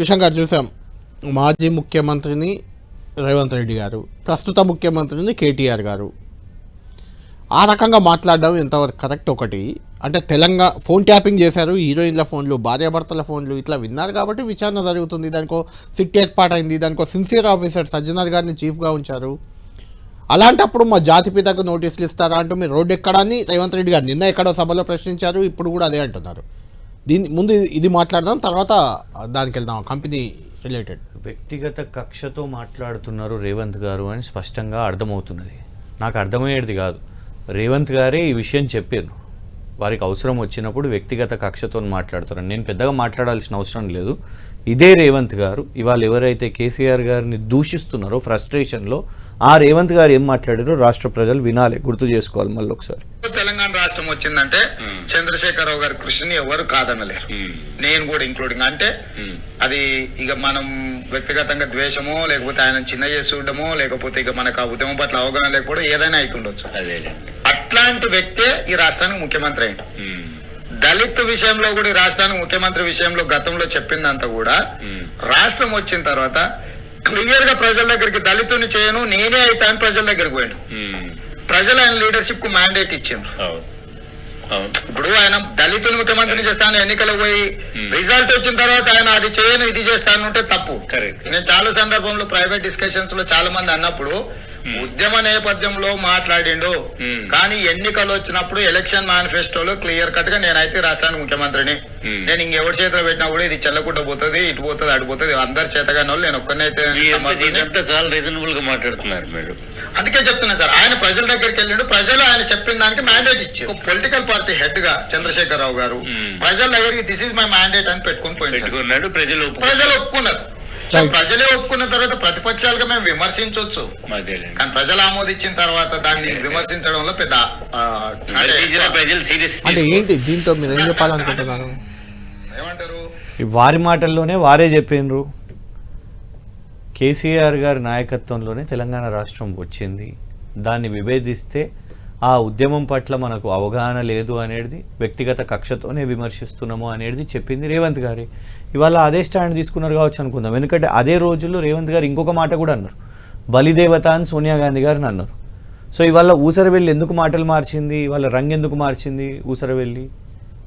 కిషన్ గారు చూసాం. మాజీ ముఖ్యమంత్రిని రేవంత్ రెడ్డి గారు ప్రస్తుత ముఖ్యమంత్రిని కేటీఆర్ గారు. ఆ రకంగా మాట్లాడడం ఎంతవరకు కరెక్ట్ ఒకటి? అంటే తెలంగాణ ఫోన్ ట్యాపింగ్ చేశారు హీరోయిన్ల ఫోన్లు భార్యాభర్తల ఫోన్లు ఇట్లా విన్నారు కాబట్టి విచారణ జరుగుతుంది. దానికో సిట్ అయింది దానికో సిన్సియర్ ఆఫీసర్ సజ్జనార్ గారిని చీఫ్గా ఉంచారు. అలాంటప్పుడు మా జాతి పితకు నోటీసులు ఇస్తారా అంటూ మీరు రోడ్డు ఎక్కడాన్ని రేవంత్ రెడ్డి గారు నిన్న ఎక్కడో సభలో ప్రశ్నించారు ఇప్పుడు కూడా అదే అంటున్నారు. దీని ముందు ఇది- మాట్లాడదాం తర్వాత దానికి వెళ్దాం కంపెనీ రిలేటెడ్ వ్యక్తిగత కక్షతో మాట్లాడుతున్నారు రేవంత్ గారు అని స్పష్టంగా అర్థమవుతున్నది. నాకు అర్థమయ్యేది కాదు. రేవంత్ గారే ఈ విషయం చెప్పారు. వారికి అవసరం వచ్చినప్పుడు వ్యక్తిగత కక్షతో మాట్లాడుతున్నారు నేను పెద్దగా మాట్లాడాల్సిన అవసరం లేదు. ఇదే రేవంత్ గారు. ఇవాళ ఎవరైతే కేసీఆర్ గారిని దూషిస్తున్నారో ఫ్రస్ట్రేషన్లో ఆ రేవంత్ గారు ఏం మాట్లాడారో రాష్ట్ర ప్రజలు వినాలి. గుర్తు చేసుకోవాలి మళ్ళీ ఒకసారి వచ్చిందంటే చంద్రశేఖరరావు గారి కృషిని ఎవరు కాదనలేరు. నేను కూడా ఇంక్లూడింగ్ అంటే అది ఇక మనం వ్యక్తిగతంగా ద్వేషమో లేకపోతే ఆయన చిన్న చేసి చూడడమో లేకపోతే ఇక మనకు ఆ ఉద్యమం పట్ల అవగాహన లేకపోవడం ఏదైనా అవుతుండొచ్చు అట్లాంటి వ్యక్తే ఈ రాష్ట్రానికి ముఖ్యమంత్రి అయింది దళిత్ విషయంలో కూడా ఈ రాష్ట్రానికి ముఖ్యమంత్రి విషయంలో గతంలో చెప్పిందంతా కూడా రాష్ట్రం వచ్చిన తర్వాత క్లియర్గా ప్రజల దగ్గరికి దళితుని చేయను నేనే అవుతా అని ప్రజల దగ్గరికి పోయాను. ప్రజలు ఆయన లీడర్షిప్కు మ్యాండేట్ ఇచ్చిండ్రు. ఇప్పుడు ఆయన దళితులు ముఖ్యమంత్రిని చేస్తాను ఎన్నికలకు పోయి రిజల్ట్ వచ్చిన తర్వాత ఆయన అది చేయను ఇది చేస్తాను అంటే తప్పు. నేను చాలా సందర్భంలో ప్రైవేట్ డిస్కషన్స్లో చాలా మంది అన్నప్పుడు ఉద్యమ నేపథ్యంలో మాట్లాడిండు. Hmm. కానీ ఎన్నికలు వచ్చినప్పుడు ఎలక్షన్ మేనిఫెస్టోలో క్లియర్ కట్గా నేనైతే రాష్ట్రానికి ముఖ్యమంత్రిని. Hmm. నేను ఇంకెవరి చేతిలో పెట్టినా కూడా ఇది చెల్లకుండా పోతుంది ఇటు పోతుంది అటు పోతుంది. అందరి చేతగాని వాళ్ళు నేను ఒక్కనైతే ఇదంతా చాలా రీజనబుల్గా మాట్లాడుతున్నారు మీరు. అందుకే చెప్తున్నా సార్ ఆయన ప్రజల దగ్గరికి వెళ్ళిండు. ప్రజలు ఆయన చెప్పిన దానికి మ్యాండేట్ ఇచ్చారు. పొలిటికల్ పార్టీ హెడ్గా చంద్రశేఖరరావు గారు. ప్రజల దగ్గరికి దిస్ ఇస్ మై మ్యాండేట్ అని పెట్టుకొని. పెట్టుకున్నాడు ప్రజలు. ప్రజలు ఒప్పుకున్నారు. ప్రజలే ఒప్పుకున్న తర్వాత ప్రతిపక్షాలుగా మేము విమర్శించవచ్చు. కానీ ప్రజలు ఆమోదించిన తర్వాత దాన్ని విమర్శించడంలో పెద్ద అంటే ఏంటి దీంతో మీరు ఏం చెప్పాలనుకుంటున్నారు? ఏమంటారు? వారి మాటల్లోనే వారే చెప్పిండ్రు కేసీఆర్ గారి నాయకత్వంలోనే తెలంగాణ రాష్ట్రం వచ్చింది. దాన్ని విభేదిస్తే ఆ ఉద్యమం పట్ల మనకు అవగాహన లేదు అనేది వ్యక్తిగత కక్షతోనే విమర్శిస్తున్నాము అనేది చెప్పింది రేవంత్ గారి. ఇవాళ అదే స్టాండ్ తీసుకున్నారు కావచ్చు అనుకుందాం. ఎందుకంటే అదే రోజుల్లో రేవంత్ గారు ఇంకొక మాట కూడా అన్నారు. బలిదేవత అని సోనియా గాంధీ గారిని అన్నారు. సో ఇవాళ ఊసరవెల్లి ఎందుకు మాటలు మార్చింది? ఇవాళ రంగు ఎందుకు మార్చింది ఊసరవెల్లి?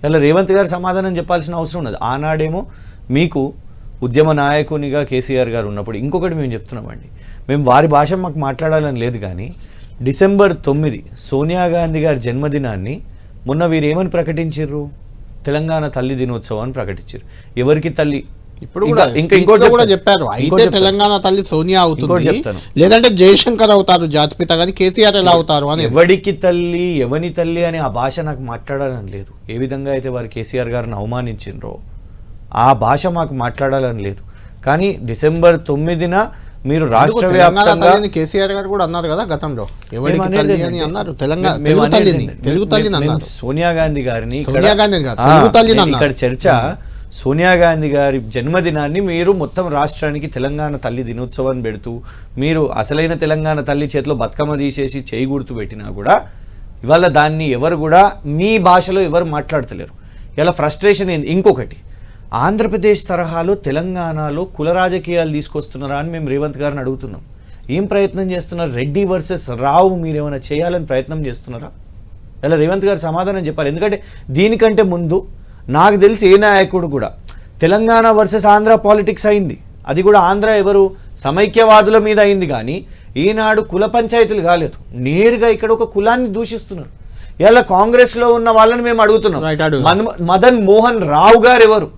ఇలా రేవంత్ గారు సమాధానం చెప్పాల్సిన అవసరం ఉన్నది. ఆనాడేమో మీకు ఉద్యమ నాయకునిగా కేసీఆర్ గారు ఉన్నప్పుడు ఇంకొకటి మేము చెప్తున్నామండి. మేము వారి భాష మాకు మాట్లాడాలని లేదు కానీ డిసెంబర్ తొమ్మిది సోనియా గాంధీ గారి జన్మదినాన్ని మొన్న వీరు ఏమని ప్రకటించారు తెలంగాణ తల్లి దినోత్సవం అని ప్రకటించారు ఎవరికి తల్లి? ఇప్పుడు కూడా ఇంకా- ఇంకోటి కూడా. చెప్పారు. అయితే. తెలంగాణ తల్లి సోనియా అవుతుంది. లేదంటే జయశంకర్ అవుతారు జాతిపిత కానీ కేసీఆర్ ఎలా అవుతారు అని. ఎవడికి తల్లి ఎవని తల్లి అనే ఆ భాష నాకు మాట్లాడాలని లేదు. ఏ విధంగా అయితే వారు కేసీఆర్ గారిని అవమానించిండ్రో ఆ భాష మాకు మాట్లాడాలని లేదు. కానీ డిసెంబర్ తొమ్మిదిన మీరు రాష్ట్ర వ్యాప్తంగా కేసీఆర్ గారు కూడా అన్నారు కదా గతంలో. ఎవరికి మేము తల్లి అనేది అని ఏంటంటే, అన్నారు? తెలంగాణ తెలుగు తల్లిని తెలుగు తల్లిని అన్నారు. సోనియా గాంధీ గారిని సోనియా తెలుగు తల్లిని. ఇక్కడ చర్చ సోనియా గాంధీ గారి జన్మదినాన్ని మీరు మొత్తం రాష్ట్రానికి తెలంగాణ తల్లి దినోత్సవాన్ని పెడుతూ మీరు అసలైన తెలంగాణ తల్లి చేతిలో బతుకమ్మ తీసేసి చేయి గుర్తు పెట్టినా కూడా ఇవాళ దాన్ని ఎవరు కూడా మీ భాషలో ఎవరు మాట్లాడతలేరు. ఇలా ఫ్రస్ట్రేషన్ ఏంది? ఇంకొకటి ఆంధ్రప్రదేశ్ తరహాలో తెలంగాణలో కుల రాజకీయాలు తీసుకొస్తున్నారా అని మేము రేవంత్ గారిని అడుగుతున్నాం. ఏం ప్రయత్నం చేస్తున్నారు? రెడ్డి వర్సెస్ రావు మీరు ఏమైనా చేయాలని ప్రయత్నం చేస్తున్నారా? ఇలా రేవంత్ గారు సమాధానం చెప్పాలి. ఎందుకంటే దీనికంటే ముందు నాకు తెలిసి ఏ నాయకుడు కూడా తెలంగాణ వర్సెస్ ఆంధ్ర పాలిటిక్స్ అయింది. అది కూడా ఆంధ్ర ఎవరు? సమైక్యవాదుల మీద అయింది కానీ ఈనాడు కుల పంచాయతీలు కాలేదు. నేరుగా ఇక్కడ ఒక కులాన్ని దూషిస్తున్నారు. ఇలా కాంగ్రెస్లో ఉన్న వాళ్ళని మేము అడుగుతున్నాం. మదన్ మోహన్ రావు గారు ఎవరు?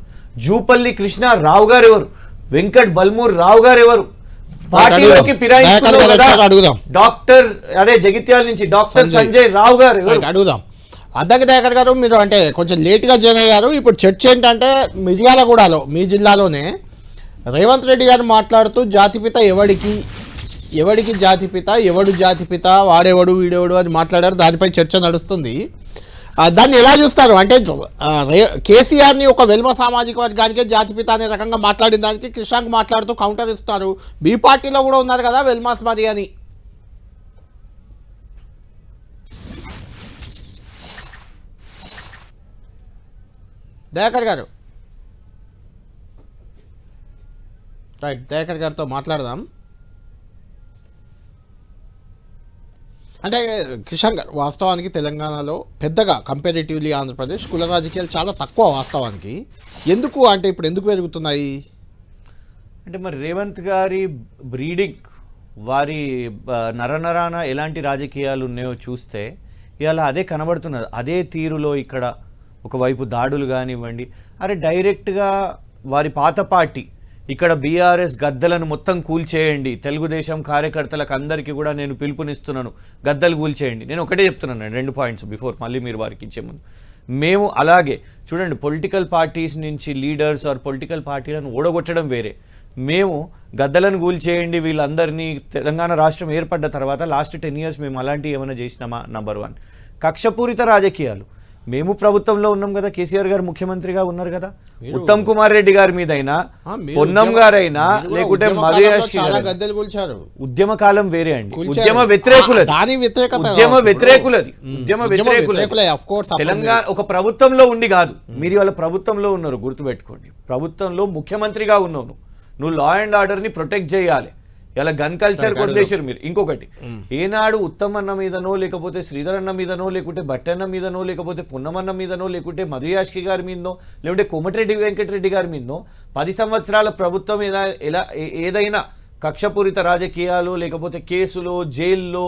జూపల్లి కృష్ణ రావు గారు ఎవరు వెంకట్ బల్మూర్ రావు గారు ఎవరు పార్టీలోకి అడుగుదాం. డాక్టర్ అదే జగిత్యాల నుంచి డాక్టర్ సంజయ్. రావు గారు అడుగుదాం. అద్దకి దయాకర్ గారు మీరు అంటే కొంచెం లేట్గా జాయిన్ అయ్యారు ఇప్పుడు చర్చ ఏంటంటే మిర్యాలగూడలో మీ జిల్లాలోనే రేవంత్ రెడ్డి గారు మాట్లాడుతూ జాతిపిత ఎవడికి ఎవడికి జాతిపిత ఎవడు జాతిపిత వాడెవడు వీడెవడు అని మాట్లాడారు. దానిపై చర్చ నడుస్తుంది. దాన్ని ఎలా చూస్తారు? అంటే కేసీఆర్ని ఒక వెల్మ సామాజిక వర్గానికే జాతిపిత అనే రకంగా మాట్లాడిన దానికి కృష్ణాంక్ మాట్లాడుతూ కౌంటర్ ఇస్తారు. బీ పార్టీలో కూడా ఉన్నారు కదా వెల్మాస్ మరి అని. దయాకర్ గారు. రైట్ దయాకర్ గారితో మాట్లాడదాం. అంటే కిషన్ గారు వాస్తవానికి తెలంగాణలో పెద్దగా కంపారిటివ్లీ ఆంధ్రప్రదేశ్ కుల రాజకీయాలు చాలా తక్కువ వాస్తవానికి. ఎందుకు అంటే ఇప్పుడు ఎందుకు పెరుగుతున్నాయి? అంటే మరి రేవంత్ గారి బ్రీడింగ్ వారి నరనరాన ఎలాంటి రాజకీయాలు ఉన్నాయో చూస్తే ఇవాళ అదే కనబడుతున్నది. అదే తీరులో ఇక్కడ ఒకవైపు దాడులు కానివ్వండి అరే డైరెక్ట్గా వారి పాత పార్టీ ఇక్కడ బీఆర్ఎస్ గద్దలను మొత్తం కూల్చేయండి. తెలుగుదేశం కార్యకర్తలకు అందరికీ కూడా నేను పిలుపునిస్తున్నాను. గద్దలు కూల్చేయండి. నేను ఒకటే చెప్తున్నాను రెండు పాయింట్స్ బిఫోర్ మళ్ళీ మీరు వారికి ఇచ్చే ముందు. మేము అలాగే చూడండి పొలిటికల్ పార్టీస్ నుంచి లీడర్స్ ఆర్ పొలిటికల్ పార్టీలను ఓడగొట్టడం వేరే. మేము గద్దలను కూల్చేయండి వీళ్ళందరినీ తెలంగాణ రాష్ట్రం ఏర్పడ్డ తర్వాత లాస్ట్ టెన్ ఇయర్స్ మేము అలాంటివి ఏమైనా చేసినామా? నంబర్ వన్ కక్షపూరిత రాజకీయాలు. మేము ప్రభుత్వంలో ఉన్నాం కదా కేసీఆర్ గారు ముఖ్యమంత్రిగా ఉన్నారు కదా. ఉత్తమ్ కుమార్ రెడ్డి గారి మీదైనా మీరు పొన్నం గారైనా లేకుంటే ఉద్యమ కాలం వేరే అండి. ఉద్యమ వ్యతిరేకులది. ఉద్యమ. వ్యతిరేకులది. ఉద్యమ వ్యతిరేకులది. తెలంగాణ ఒక ప్రభుత్వంలో ఉండి కాదు. మీరు ఇవాళ ప్రభుత్వంలో ఉన్నారు గుర్తుపెట్టుకోండి. ప్రభుత్వంలో ముఖ్యమంత్రిగా ఉన్నావు నువ్వు. నువ్వు లా అండ్ ఆర్డర్ని ప్రొటెక్ట్ చేయాలి. ఇలా గన్ కల్చర్ వదిలేశారు మీరు. ఇంకొకటి. ఏనాడు ఉత్తమన్న మీదనో లేకపోతే శ్రీధర్ అన్న మీదనో లేకుంటే బట్టన్న మీదనో లేకపోతే పున్నమన్న మీదనో లేకుంటే మధు యాష్కి గారి మీదనో లేకుంటే కోమటిరెడ్డి వెంకటరెడ్డి గారి మీదనో పది సంవత్సరాల ప్రభుత్వం ఎలా ఏదైనా కక్షపూరిత రాజకీయాలు లేకపోతే కేసులో జైల్లో